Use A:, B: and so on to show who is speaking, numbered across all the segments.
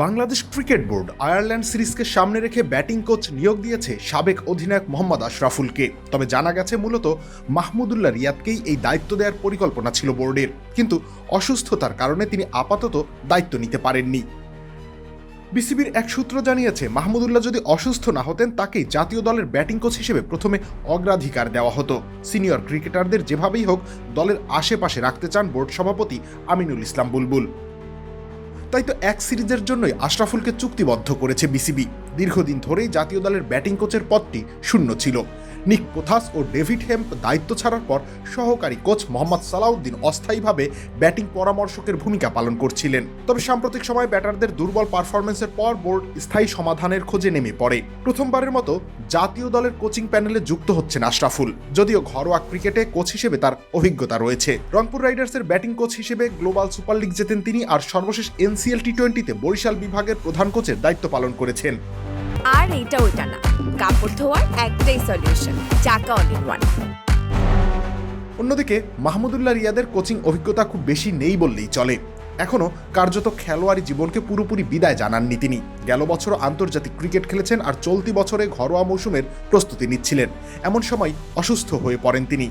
A: Bangladesh cricket board Ireland সিরিজকে সামনে রেখে ব্যাটিং কোচ নিয়োগ দিয়েছে সাবেক অধিনায়ক মোহাম্মদ আশরাফুলকে। তবে জানা গেছে, মূলত মাহমুদুল্লাহ রিয়াদকেই এই দায়িত্ব দেওয়ার পরিকল্পনা ছিল বোর্ডের। কিন্তু অসুস্থতার কারণে তিনি আপাতত দায়িত্ব নিতে পারেননি। বিসিবির এক সূত্র জানিয়েছে, মাহমুদুল্লাহ যদি অসুস্থ না হতেন, তাকেই জাতীয় দলের ব্যাটিং কোচ হিসেবে প্রথমে অগ্রাধিকার দেওয়া হতো। সিনিয়র ক্রিকেটারদের যেভাবেই হোক, দলের আশেপাশে রাখতে চান বোর্ড সভাপতি আমিনুল ইসলাম বুলবুল। তাই তো এক সিরিজের জন্যই আশরাফুলকে চুক্তিবদ্ধ করেছে বিসিবি। দীর্ঘদিন ধরেই জাতীয় দলের ব্যাটিং কোচের পদটি শূন্য ছিল। নিক কোথাস ও ডেভিড হেম্প দায়িত্ব ছাড়ার পর সহকারী কোচ মোহাম্মদ সালাউদ্দিন অস্থায়ীভাবে ব্যাটিং পরামর্শকের ভূমিকা পালন করছিলেন। তবে সাম্প্রতিক সময়ে ব্যাটারদের দুর্বল পারফরমেন্সের পর বোর্ড স্থায়ী সমাধানের খোঁজে নেমে পড়ে। প্রথমবারের মতো জাতীয় দলের কোচিং প্যানেলে যুক্ত হচ্ছেন আশরাফুল। যদিও ঘরোয়া ক্রিকেটে কোচ হিসেবে তার অভিজ্ঞতা রয়েছে। রংপুর রাইডার্সের ব্যাটিং কোচ হিসেবে গ্লোবাল সুপার লিগ জেতেন তিনি আর সর্বশেষ এনসিএল টি টোয়েন্টিতে বরিশাল বিভাগের প্রধান কোচের দায়িত্ব পালন করেছেন।
B: আর এইটা ওইটা না। কাপড় ধোয়ার একটাই সলিউশন চাকা অল ইন ওয়ান
A: অন্যদিকে মাহমুদুল্লাহ রিয়াদের কোচিং অভিজ্ঞতা খুব বেশি নেই বললেই চলে। এখনও কার্যত খেলোয়াড়ি জীবনকে পুরোপুরি বিদায় জানাননি তিনি। গেল বছর আন্তর্জাতিক ক্রিকেট খেলেছেন আর চলতি বছরে ঘরোয়া মৌসুমের প্রস্তুতি নিচ্ছিলেন। এমন সময় অসুস্থ হয়ে পড়েন তিনি।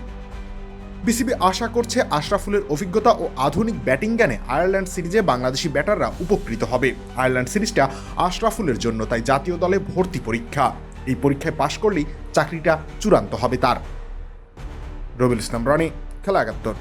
A: বিসিবি আশা করছে আশরাফুলের অভিজ্ঞতা ও আধুনিক ব্যাটিং জ্ঞানে আয়ারল্যান্ড সিরিজে বাংলাদেশি ব্যাটাররা উপকৃত হবে। আয়ারল্যান্ড সিরিজটা আশরাফুলের জন্য, তাই জাতীয় দলে ভর্তি পরীক্ষা। এই পরীক্ষায় পাশ করলেই চাকরিটা চূড়ান্ত হবে তার। রবিল ইসলাম রনি খেলা একাত্তর